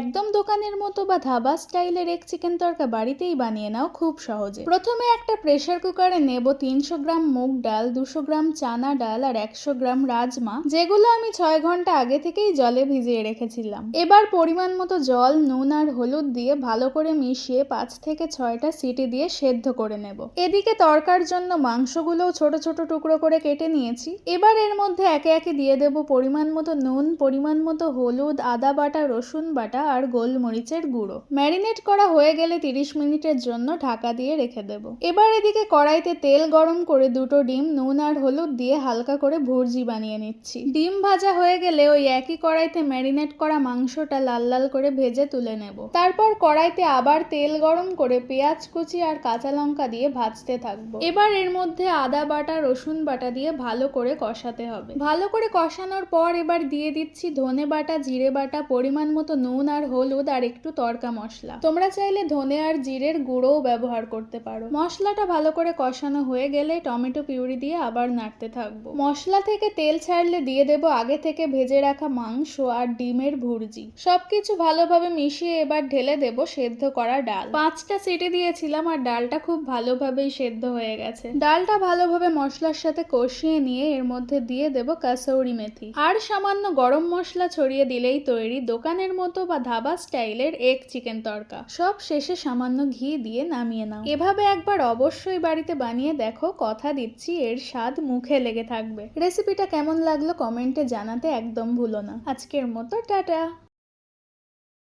একদম দোকানের মতো বা ধাবা স্টাইলের এক চিকেন তরকা বাড়িতেই বানিয়ে নাও খুব সহজে। প্রথমে একটা প্রেশার কুকারে নেব তিনশো গ্রাম মুগ ডাল, দুশো গ্রাম চানা ডাল আর একশো গ্রাম রাজমা, যেগুলো আমি ছয় ঘণ্টা আগে থেকেই জলে ভিজিয়ে রেখেছিলাম। এবার পরিমাণ মতো জল, নুন আর হলুদ দিয়ে ভালো করে মিশিয়ে পাঁচ থেকে ছয়টা সিটি দিয়ে সেদ্ধ করে নেব। এদিকে তরকার জন্য মাংসগুলোও ছোট ছোট টুকরো করে কেটে নিয়েছি। এবার এর মধ্যে একে একে দিয়ে দেব পরিমাণ মতো নুন, পরিমাণ মতো হলুদ, আদা বাটা, রসুন বাটা আর গোলমরিচের গুঁড়ো। ম্যারিনেট করা হয়ে গেলে তিরিশ মিনিটের জন্য ঢাকা দিয়ে রেখে দেব। এবার এদিকে কড়াইতে তেল গরম করে দুটো ডিম, নুন আর হলুদ দিয়ে হালকা করে ভুর্জি বানিয়ে নিচ্ছি। ডিম ভাজা হয়ে গেলে ওই একই কড়াইতে ম্যারিনেট করা মাংসটা লাল লাল করে ভেজে তুলে নেব। তারপর কড়াইতে আবার তেল গরম করে পেঁয়াজ কুচি আর কাঁচা লঙ্কা দিয়ে ভাজতে থাকব। এবার এর মধ্যে আদা বাটা, রসুন বাটা দিয়ে ভালো করে কষাতে হবে। ভালো করে কষানোর পর এবার দিয়ে দিচ্ছি ধনে বাটা, জিরে বাটা, পরিমাণ মতো নুন আর হলুদ আর একটু তড়কা মশলা। তোমরা চাইলে ধনে আর জিরের গুঁড়োও ব্যবহার করতে পারো। মশলাটা ভালো করে কষানো হয়ে গেলে টমেটো পিউরি দিয়ে আবার নাড়তে থাকব। মশলা থেকে তেল ছাড়লে দিয়ে দেব আগে থেকে ভেজে রাখা মাংস আর ডিমের ভুর্জি। সবকিছু ভালোভাবে মিশিয়ে এবার ঢেলে দেব সেদ্ধ করা ডাল। পাঁচটা সিটি দিয়েছিলাম আর ডালটা খুব ভালোভাবেই সেদ্ধ হয়ে গেছে। ডালটা ভালোভাবে মশলার সাথে কষিয়ে নিয়ে এর মধ্যে দিয়ে দেব কাসৌরি মেথি। আর সামান্য গরম মশলা ছড়িয়ে দিলেই তৈরি। দোকানের মতো বা ধাবা স্টাইলের এক চিকেন তরকা সব শেষে সামান্য ঘি দিয়ে নামিয়ে নাও। এভাবে একবার অবশ্যই বাড়িতে বানিয়ে দেখো, কথা দিচ্ছি, এর স্বাদ মুখে লেগে থাকবে। রেসিপিটা কেমন লাগল কমেন্টে জানাতে একদম ভুলো না। আজকের মতো, টাটা!